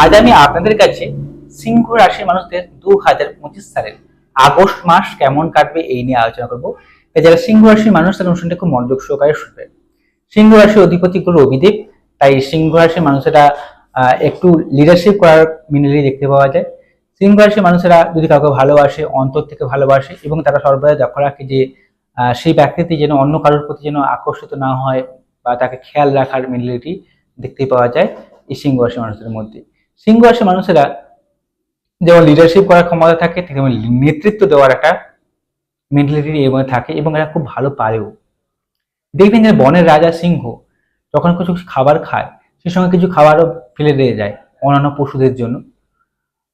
আজ আমি আপনাদের কাছে সিংহ রাশির মানুষদের দু হাজার পঁচিশ সালের আগস্ট মাস কেমন কাটবে এই নিয়ে আলোচনা করব। যারা সিংহ রাশির মানুষ তারা অনুষ্ঠানটা খুব মনোযোগ সহকারে শুনবেন। সিংহ রাশির অধিপতি গুরু রবিদেব তাই সিংহ রাশির মানুষেরা একটু লিডারশিপ করার মিনারি দেখতে পাওয়া যায়। সিংহ রাশির মানুষেরা যদি কাউকে ভালোবাসে, অন্তর থেকে ভালোবাসে এবং তারা সর্বদা লক্ষ্য রাখে যে সেই ব্যক্তিটি যেন অন্য কারোর প্রতি যেন আকর্ষিত না হয় বা তাকে খেয়াল রাখার মিনারিটি দেখতে পাওয়া যায় এই সিংহ রাশির মানুষদের মধ্যে। সিংহ রাশির মানুষেরা যেমন লিডারশিপ করার ক্ষমতা থাকে, তেমন নেতৃত্ব দেওয়ার একটা মেন্টালিটি এবং থাকে এবং এরা খুব ভালো পারেও। দেখবেন যে বনের রাজা সিংহ যখন কিছু খাবার খায় সেই সঙ্গে কিছু খাবারও ফেলে দিয়ে যায় অন্যান্য পশুদের জন্য।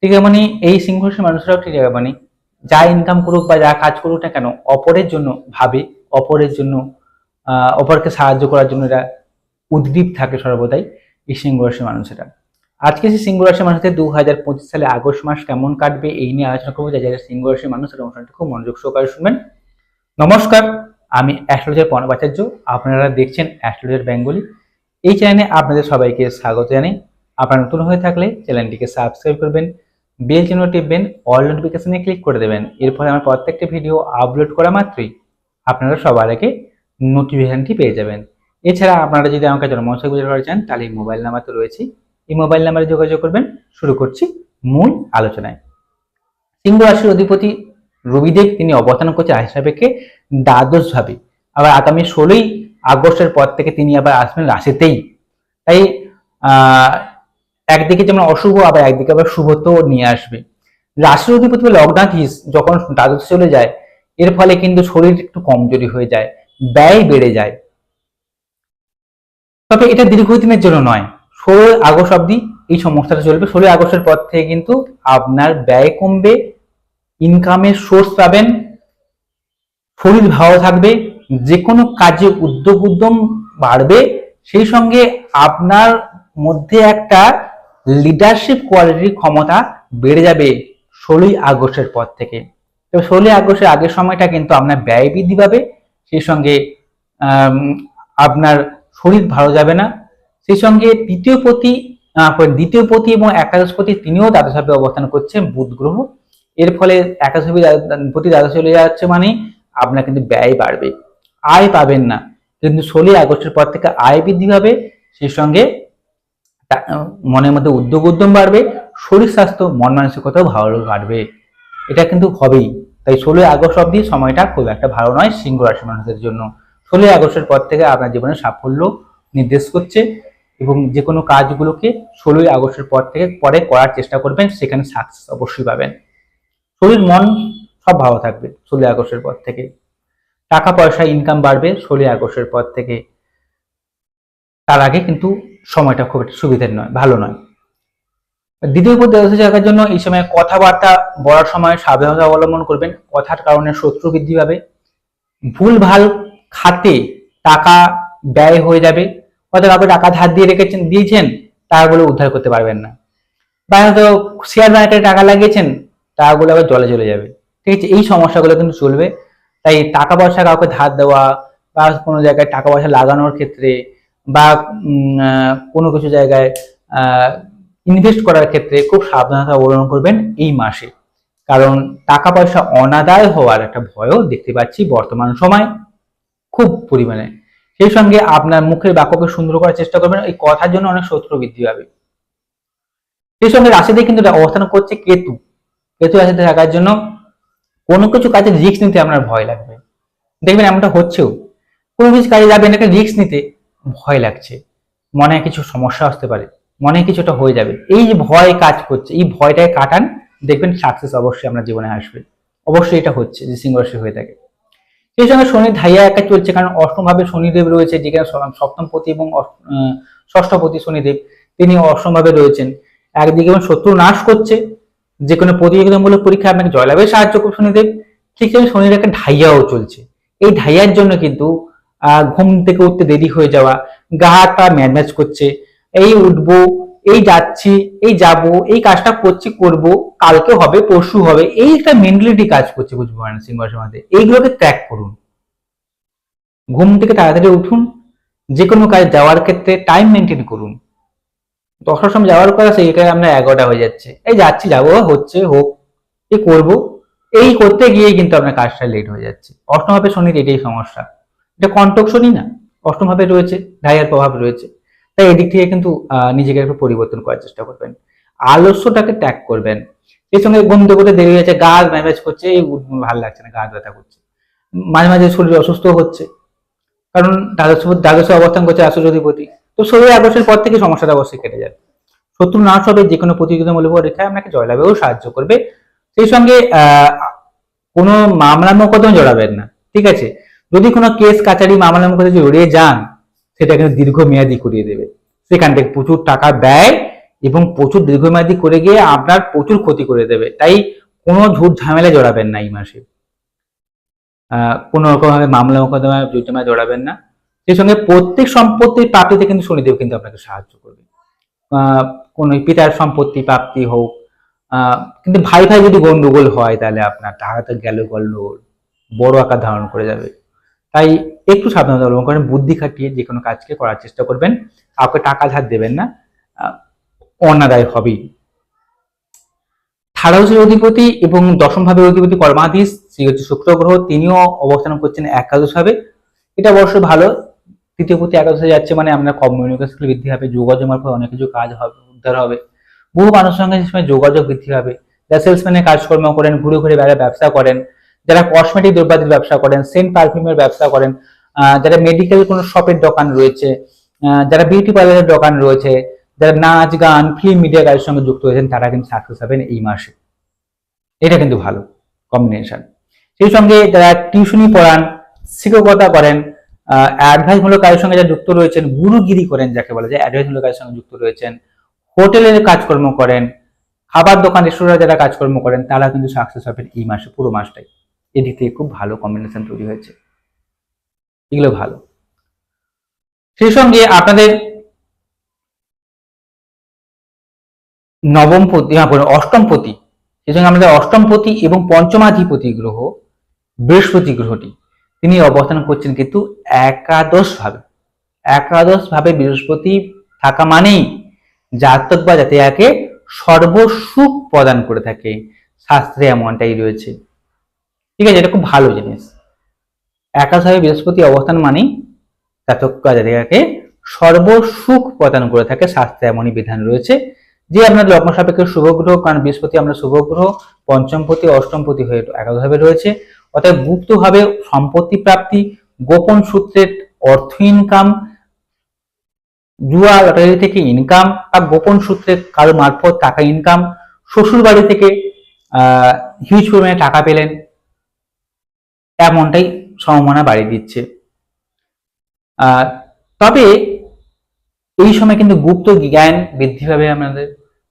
ঠিক মানে এই সিংহ রাশির মানুষরাও ঠিক মানে যা ইনকাম করুক বা যা কাজ করুক না কেন, অপরের জন্য ভাবে, অপরের জন্য অপরকে সাহায্য করার জন্য এরা উদ্দীপ থাকে সর্বদাই এই সিংহ রাশির মানুষেরা। আজকে সেই সিংহ রাশির মানুষদের দু হাজার পঁচিশ সালে আগস্ট মাস কেমন কাটবে এই নিয়ে আলোচনা করব। যারা সিংহ রাশির মানুষ অনুষ্ঠানটি খুব মনোযোগ সহকারে শুনবেন। নমস্কার, আমি অ্যাস্ট্রোলজার পর্ণবাচার্য আপনারা দেখছেন অ্যাস্ট্রোলজার বেঙ্গলি। এই চ্যানেলে আপনাদের সবাইকে স্বাগত জানাই। আপনারা নতুন হয়ে থাকলে চ্যানেলটিকে সাবস্ক্রাইব করবেন, বেল চিহ্ন টিপবেন, অল নোটিফিকেশনে ক্লিক করে দেবেন। এর ফলে আমার প্রত্যেকটা ভিডিও আপলোড করা মাত্রই আপনারা সবার আগে নোটিফিকেশনটি পেয়ে যাবেন। এছাড়া আপনারা যদি আমাকে জন্মসা গুজর করা চান, তাহলে মোবাইল নাম্বার তো রয়েছে এই মোবাইল নাম্বারে যোগাযোগ করবেন। শুরু করছি মূল আলোচনায়। সিংহ রাশির অধিপতি রবিদেব, তিনি অবস্থান করছে রাশি দ্বাদশ ভাবে। আবার আগামী ষোলোই আগস্টের পর থেকে তিনি আবার আসবেন রাশিতেই। তাই একদিকে যেমন অশুভ, আবার একদিকে আবার শুভত্ব নিয়ে আসবে। রাশির অধিপতি বা লগ্নাধীশ যখন দ্বাদশ চলে যায়, এর ফলে কিন্তু শরীর একটু কমজোরি হয়ে যায়, ব্যয় বেড়ে যায়। তবে এটা দীর্ঘদিনের জন্য নয়। ষোলোই আগস্ট অবধি এই সমস্যাটা চলবে। ষোলোই আগস্টের পর থেকে কিন্তু আপনার ব্যয় কমবে ইনকামের সোর্স পাবেন শরীর ভালো থাকবে যে কোনো কাজে উদ্যোগ উদ্যম বাড়বে। সেই সঙ্গে আপনার মধ্যে একটা লিডারশিপ কোয়ালিটির ক্ষমতা বেড়ে যাবে ষোলোই আগস্টের পর থেকে। তো ষোলোই আগস্টের আগের সময়টা কিন্তু আপনার ব্যয় বৃদ্ধি পাবে, সেই সঙ্গে আপনার শরীর ভালো যাবে না। সেই সঙ্গে তৃতীয় পতি দ্বিতীয় পতি এবং একাদশ পতি তিনিও দ্বাদশভাবে অবস্থান করছে বুধ গ্রহ। এর ফলে একাদশভাবে প্রতি দ্বাদশ চলে যাচ্ছে মানে আপনার কিন্তু ব্যয় বাড়বে, আয় পাবেন না। কিন্তু ষোলোই আগস্টের পর থেকে আয় বৃদ্ধি হবে সেই সঙ্গে মনের মধ্যে উদ্যোগ উদ্যম বাড়বে, শরীর স্বাস্থ্য, মন মানসিকতাও ভালো বাড়বে। এটা কিন্তু হবেই। তাই ষোলোই আগস্ট অবধি সময়টা খুব একটা ভালো নয় সিংহ রাশি মানুষদের জন্য। ষোলোই আগস্টের পর থেকে আপনার জীবনে সাফল্য নির্দেশ করছে। এবং যে কোনো কাজগুলোকে ষোলোই আগস্টের পর থেকে পরে করার চেষ্টা করবেন, সেখানে সাকসেস অবশ্যই পাবেন। শরীর, মন সব ভালো থাকবে ষোলোই আগস্টের পর থেকে। টাকা, পয়সা ইনকাম বাড়বে ষোলোই আগস্টের পর থেকে। তার আগে কিন্তু সময়টা খুব একটা সুবিধার নয়, ভালো নয়। দ্বিতীয় পদ দ্বাদশে থাকার জন্য এই সময় কথাবার্তা বলার সময় সাবধানতা অবলম্বন করবেন। কথার কারণে শত্রু বৃদ্ধি পাবে। ভুল ভালো খাতে টাকা ব্যয় হয়ে যাবে। হয়তো কাউকে টাকা ধার দিয়ে রেখেছেন, দিয়েছেন টাকাগুলো উদ্ধার করতে পারবেন না। বা হয়তো শেয়ার মার্কেটে টাকা লাগিয়েছেন টাকাগুলো আবার জলে চলে যাবে। ঠিক আছে, এই সমস্যাগুলো কিন্তু চলবে। তাই টাকা পয়সা কাউকে ধার দেওয়া বা কোনো জায়গায় টাকা পয়সা লাগানোর ক্ষেত্রে বা কোনো কিছু জায়গায় ইনভেস্ট করার ক্ষেত্রে খুব সাবধানতা অবলম্বন করবেন এই মাসে। কারণ টাকা পয়সা অনাদায় হওয়ার একটা ভয়ও দেখতে পাচ্ছি বর্তমান সময় খুব পরিমাণে। সেই সঙ্গে আপনার মুখের বাক্যকে সুন্দর করার চেষ্টা করবেন, এই কথার জন্য অনেক শত্রু বৃদ্ধি পাবে। সেই সঙ্গে রাশিতে কিন্তু অবস্থান করছে কেতু। কেতু রাশিতে থাকার জন্য কোনো কিছু কাজে রিস্ক নিতে আপনার ভয় লাগবে। দেখবেন এমনটা হচ্ছেও, কোনো কিছু কাজে যাবেন একটা রিস্ক নিতে ভয় লাগছে। মনে কিছু সমস্যা আসতে পারে, মনে কিছুটা হয়ে যাবে। এই যে ভয় কাজ করছে, এই ভয়টাকে কাটান, দেখবেন সাকসেস অবশ্যই আপনার জীবনে আসবে। অবশ্যই এটা হচ্ছে যে সিংহ রাশি হয়ে থাকে। সেই সঙ্গে শনি ধাইয়া একা চলছে কারণ অষ্টম ভাবে শনিদেব রয়েছে যেখানে স- সপ্তম পতি এবং আহ, শনিদেব তিনি অষ্টম ভাবে রয়েছেন। একদিকে এবং শত্রু নাশ করছে যে কোনো প্রতিযোগিতামূলক পরীক্ষা আপনাকে জয়লাভে সাহায্য করবে শনিদেব ঠিক তেমনি শনির একটা ঢাইয়াও চলছে। এই ঢাইয়ার জন্য কিন্তু ঘুম থেকে উঠতে দেরি হয়ে যাওয়া গা হাত পা ম্যাচ করছে এই উঠবো এই যাচ্ছি, এই যাব, এই কাজটা করছি, করব, কালকে হবে, পরশু হবে, এই একটা মেন্টালিটি কাজ করছে না সিংহ মধ্যে এইগুলোকে ত্যাগ করুন। ঘুম থেকে তাড়াতাড়ি উঠুন যে কোনো কাজে যাওয়ার ক্ষেত্রে টাইম মেনটেন করুন। দশটার সময় যাওয়ার কথা সেইখানে আপনার এগারোটা হয়ে যাচ্ছে। এই যাচ্ছি, যাব হচ্ছে, হোক এই করব। এই করতে গিয়ে কিন্তু আপনার কাজটা লেট হয়ে যাচ্ছে। অষ্টমভাবে শনির এটাই সমস্যা। এটা কন্টক শনি না অষ্টমভাবে রয়েছে, ঢাইয়ার প্রভাব রয়েছে। তাই এদিক থেকে কিন্তু নিজেকে একটু পরিবর্তন করার চেষ্টা করবেন। আলস্যটাকে ত্যাগ করবেন। এর সঙ্গে ঘুমতে করতে দেরি হয়েছে গা ম্যামেজ করছে, এই ভালো লাগছে না, গা ব্যথা করছে। মাঝে মাঝে শরীর অসুস্থ হচ্ছে। কারণ দ্বাদশ, দ্বাদশে অবস্থান করছে আশুর্যধিপতি তো শরীর আগস্টের পর থেকে সমস্যাটা অবশ্যই কেটে যাবে। শত্রু নাশ হবে যে কোনো প্রতিযোগিতামূলক পরীক্ষায় আপনাকে জয়লাভেও সাহায্য করবে। সেই সঙ্গে কোনো মামলা মোকদ্দমা জড়াবেন না, ঠিক আছে? যদি কোনো কেস, কাচারি মামলা মোকদ্দমা জড়িয়ে যান সেটা কিন্তু দীর্ঘমেয়াদী করিয়ে দেবে। সেখান থেকে প্রচুর টাকা ব্যয় এবং প্রচুর দীর্ঘমেয়াদী করে গিয়ে আপনার প্রচুর ক্ষতি করে দেবে। তাই কোনো ঝুট ঝামেলা জড়াবেন না এই মাসে। কোনো রকম ভাবে মামলা মোকদ্দমায় জড়িত জড়াবেন না। সেই সঙ্গে প্রত্যেক সম্পত্তির প্রাপ্তিতে কিন্তু শনিদেব কিন্তু আপনাকে সাহায্য করবে। কোনো পিতার সম্পত্তি প্রাপ্তি হোক কিন্তু ভাই ভাই যদি গন্ডগোল হয় তাহলে আপনার টাকাতে গেল গন্ডগোল বড় আকার ধারণ করে যাবে। তাই একটু সাবধানতা অবলম্বন করেন বুদ্ধি খাটিয়ে যে কোনো কাজকে করার চেষ্টা করবেন। কাউকে টাকা ধার দেবেন না। আহ, অন্যাদায় হবেই। থার্ড হাউসের অধিপতি এবং দশম ভাবের অধিপতি কর্মাধীশ শ্রী হচ্ছে শুক্র গ্রহ তিনিও অবস্থান করছেন একাদশ ভাবে। এটা অবশ্য ভালো। তৃতীয় প্রতি একাদশে যাচ্ছে মানে আপনার কমিউনিকেশন বৃদ্ধি হবে যোগাযোগ মারফত অনেক কিছু কাজ হবে উদ্ধার হবে। বহু মানুষের সঙ্গে সময় যোগাযোগ বৃদ্ধি হবে যারা সেলসম্যানের কাজকর্ম করেন ঘুরে ঘুরে বেড়া ব্যবসা করেন যারা কসমেটিক দ্রব্যাদির ব্যবসা করেন সেন্ট পারফিউমের ব্যবসা করেন যারা মেডিকেল কোনো শপের দোকান রয়েছে যারা বিউটি পার্লারের দোকান রয়েছে, যারা নাচ গান ফিল্ম মিডিয়া কাজের সঙ্গে যুক্ত হয়েছেন তারা কিন্তু সাকসেস হবেন এই মাসে। এটা কিন্তু ভালো কম্বিনেশন সেই সঙ্গে যারা টিউশনি পড়ান, শিক্ষকতা করেন অ্যাডভাইস মূলক কাজের সঙ্গে যারা যুক্ত রয়েছেন, গুরুগিরি করেন যাকে বলা যায় অ্যাডভাইস মূলক কাজের সঙ্গে যুক্ত রয়েছেন, হোটেলের কাজকর্ম করেন, খাবার দোকান রেস্টুরেন্টে যারা কাজকর্ম করেন, তারা কিন্তু সাকসেস হবেন এই মাসে, পুরো মাসটাই। এদিক থেকে খুব ভালো কম্বিনেশন তৈরি হয়েছে। এগুলো ভালো। সেই সঙ্গে আপনাদের নবমপতি না, বলুন, অষ্টমপতি সেই সঙ্গে আমাদের অষ্টমপতি এবং পঞ্চমাধিপতি গ্রহ বৃহস্পতি গ্রহটি তিনি অবস্থান করছেন কিন্তু একাদশ ভাবে একাদশ ভাবে বৃহস্পতি থাকা মানেই জাতক বা জাতিকাকে সর্বসুখ প্রদান করে থাকে। শাস্ত্রে এমনটাই রয়েছে। ঠিক আছে এটা খুব ভালো জিনিস। একাদশভাবে বৃহস্পতি অবস্থান মানেই জাতক জাতিকাকে সর্বসুখ প্রদান করে থাকে, শাস্ত্রে এমনই বিধান রয়েছে। যে আপনার লগ্ন সাপেক্ষে শুভ গ্রহ, কারণ বৃহস্পতি আমরা শুভ গ্রহ, পঞ্চমপতি, অষ্টমপতি হয়ে একাদশভাবে রয়েছে। অর্থাৎ গুপ্তভাবে সম্পত্তি প্রাপ্তি, গোপন সূত্রের অর্থ ইনকাম জুয়া, লটারি থেকে ইনকাম বা গোপন সূত্রে কারও মারফত টাকা ইনকাম শ্বশুর বাড়ি থেকে হিউজ পরিমাণে টাকা পেলেন, এমনটাই সম্ভাবনা বাড়িয়ে দিচ্ছে। তবে এই সময় কিন্তু গুপ্ত জ্ঞান বৃদ্ধি পাবে আপনাদের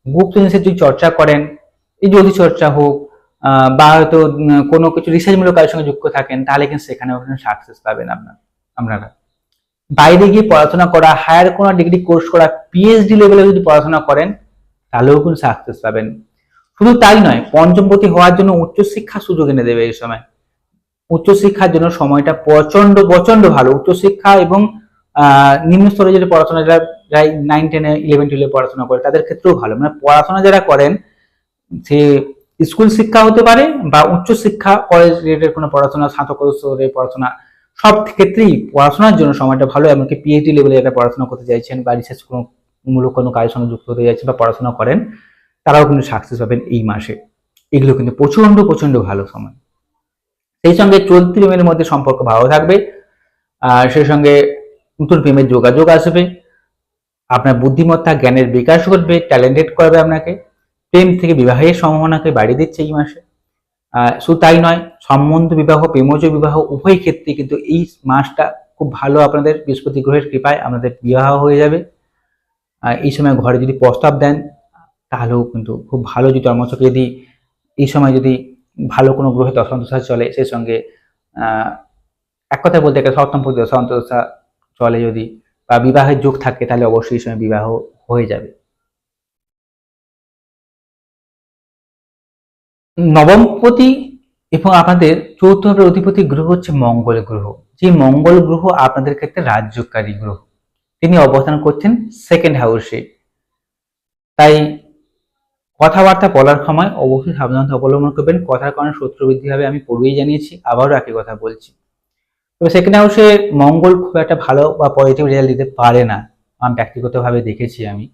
গুপ্ত জিনিসের যদি চর্চা করেন, এই যদি চর্চা হোক বা হয়তো কোনো কিছু রিসার্চমূলক কাজের সঙ্গে যুক্ত থাকেন, তাহলে কিন্তু সেখানেও সাকসেস পাবেন আপনার আপনারা। বাইরে গিয়ে পড়াশোনা করা হায়ার কোনো ডিগ্রি কোর্স করা পিএইচডি লেভেলে যদি পড়াশোনা করেন, তাহলেও কিন্তু সাকসেস পাবেন। শুধু তাই নয়, পঞ্চমপতি হওয়ার জন্য উচ্চশিক্ষা সুযোগ এনে দেবে এই সময়। উচ্চশিক্ষার জন্য সময়টা প্রচণ্ড প্রচণ্ড ভালো। উচ্চশিক্ষা এবং নিম্ন স্তরে যেটা পড়াশোনা, যারা নাইন টেনে ইলেভেন টুয়েলভে পড়াশোনা করে, তাদের ক্ষেত্রেও ভালো। মানে পড়াশোনা যারা করেন, সে স্কুল শিক্ষা হতে পারে বা উচ্চশিক্ষা কলেজ রিলেটেড কোনো পড়াশোনা স্নাতকোত্তর স্তরের পড়াশোনা, সব ক্ষেত্রেই পড়াশোনার জন্য সময়টা ভালো। এমনকি পিএইচডি লেভেলে যারা পড়াশোনা করতে চাইছেন বা রিসার্চ কোনো মূলক কোনো কাজের সঙ্গে যুক্ত হতে চাইছেন বা পড়াশোনা করেন, তারাও কিন্তু সাকসেস পাবেন এই মাসে। এগুলো কিন্তু প্রচণ্ড প্রচণ্ড ভালো সময়। সেই সঙ্গে চলতি প্রেমের মধ্যে সম্পর্ক ভালো থাকবে। আর সেই সঙ্গে নতুন প্রেমের যোগাযোগ আসবে। আপনার বুদ্ধিমত্তা, জ্ঞানের বিকাশ ঘটবে ট্যালেন্টেড করবে আপনাকে। প্রেম থেকে বিবাহের সম্ভাবনাকে বাড়িয়ে দিচ্ছে এই মাসে। শুধু তাই নয়, সম্বন্ধ বিবাহ, প্রেমজ বিবাহ উভয় ক্ষেত্রে কিন্তু এই মাসটা খুব ভালো আপনাদের বৃহস্পতি গ্রহের কৃপায় আপনাদের বিবাহ হয়ে যাবে। এই সময় ঘরে যদি প্রস্তাব দেন, তাহলেও কিন্তু খুব ভালো যদি জন্মছকে যদি এই সময় যদি ভালো কোনো গ্রহে দশান্তশা চলে, সেই সঙ্গে এক কথা বলতে গেলে সপ্তম প্রতি দশান্তশা চলে যদি বা বিবাহের যোগ থাকে, তাহলে অবশ্যই সময় বিবাহ হয়ে যাবে। নবমপতি এবং আপনাদের ভাবের অধিপতি গ্রহ হচ্ছে মঙ্গল গ্রহ। যে মঙ্গল গ্রহ আপনাদের ক্ষেত্রে রাজ্যকারী গ্রহ। তিনি অবস্থান করছেন সেকেন্ড হাউসে তাই কথাবার্তা বলার সময় অবশ্যই সাবধানতা অবলম্বন করবেন। কথার কারণে শত্রু বৃদ্ধি হবে, আমি পূর্বেই জানিয়েছি, আবারও একই কথা বলছি। তবে সেখানে হাউসে মঙ্গল খুব একটা ভালো বা পজিটিভ রেজাল্ট দিতে পারে না আমি ব্যক্তিগতভাবে দেখেছি আমি।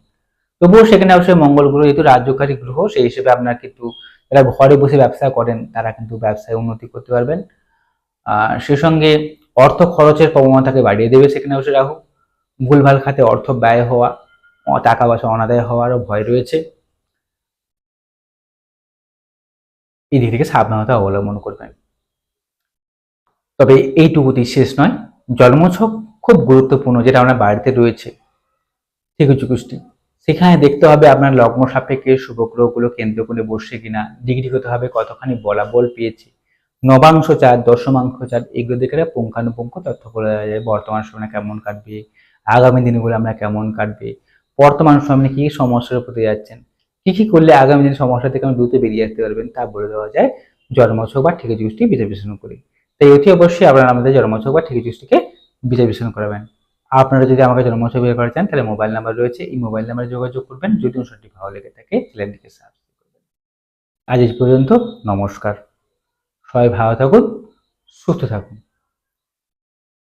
তবুও সেখানে হাউসে মঙ্গল গ্রহ যেহেতু রাজ্যকারী গ্রহ, সেই হিসেবে আপনার কিন্তু যারা ঘরে বসে ব্যবসা করেন, তারা কিন্তু ব্যবসায় উন্নতি করতে পারবেন। আর সে সঙ্গে অর্থ খরচের প্রবণতাকে বাড়িয়ে দেবে সেখানে হাউসে রাহু। ভুলভাল খাতে অর্থ ব্যয় হওয়া, টাকা পয়সা অনাদায় হওয়ারও ভয় রয়েছে। এই দিক থেকে সাবধানতা অবলম্বন করবেন। তবে এইটুকুতেই শেষ নয় জন্মছক খুব গুরুত্বপূর্ণ যেটা আপনার বাড়িতে রয়েছে ঠিকুচু কুষ্টি সেখানে দেখতে হবে আপনার লগ্ন সাপেক্ষে শুভগ্রহগুলো কেন্দ্র করে বসছে কিনা, ডিগ্রি হতে হবে কতখানি বলাবল পেয়েছে, নবাংশ চার দশমাংশ চার এগুলো দেখে পুঙ্খানুপুঙ্খ তথ্য বলা যায় বর্তমান সময় কেমন কাটবে, আগামী দিনগুলো আমরা কেমন কাটবে, বর্তমান সময়ে কি সমস্যার প্রতি যাচ্ছেন কি কি করলে আগামী দিন সমস্যা থেকে আমরা দ্রুত বেরিয়ে আসতে পারবেন তা বলে দেওয়া যায় জন্মছক বা ঠিকে জুষ্টি বিচার বিশ্লেষণ করে। তাই অতি অবশ্যই আপনারা আমাদের জন্মছক বা ঠিকে জুষ্টিকে বিচার বিশ্লেষণ করাবেন। আপনারা যদি আমাকে জন্মছক বের করা চান, তাহলে মোবাইল নাম্বার রয়েছে। এই মোবাইল নাম্বারে যোগাযোগ করবেন। যদি অনুষ্ঠানটি ভালো লেগে থাকে, চ্যানেলটিকে সাবস্ক্রাইব করবেন। আজ এই পর্যন্ত নমস্কার। সবাই ভালো থাকুন, সুস্থ থাকুন।